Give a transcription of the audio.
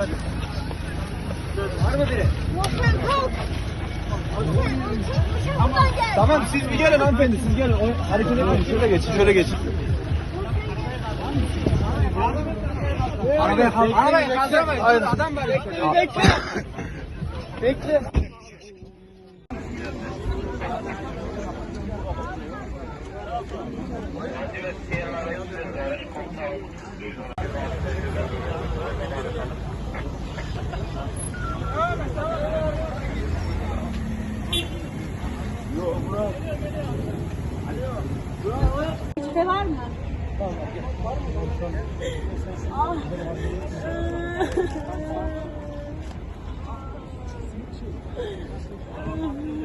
Var mı biri? Yok ben kalk. Tamam, tamam siz bir gelin hanımefendi siz gelin. O, hareket edin. Şöyle geçin şöyle geçin. Arabayı arabayı kaldıramayın. Adam var. Bekle bekle. bekle. Evet, Şüphe var mı? Ah.